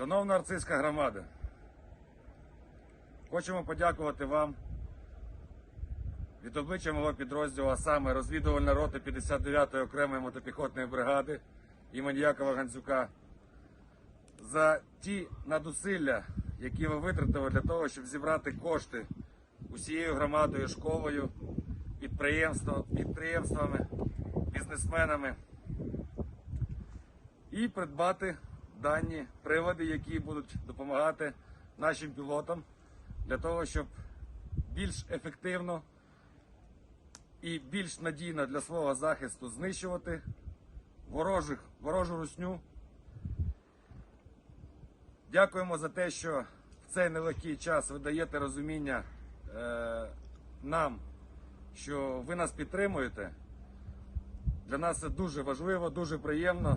Шановна арцистська громада, хочемо подякувати вам від обличчя мого підрозділу, а саме розвідувальна рота 59-ї окремої мотопіхотної бригади імені Якова Гандзюка, за ті надусилля, які ви витратили для того, щоб зібрати кошти усією громадою, школою, підприємствами, бізнесменами і придбати дані прилади, які будуть допомагати нашим пілотам для того, щоб більш ефективно і більш надійно для свого захисту знищувати ворожих, ворожу русню. Дякуємо за те, що в цей нелегкий час ви даєте розуміння е, нам, що ви нас підтримуєте. Для нас це дуже важливо, дуже приємно.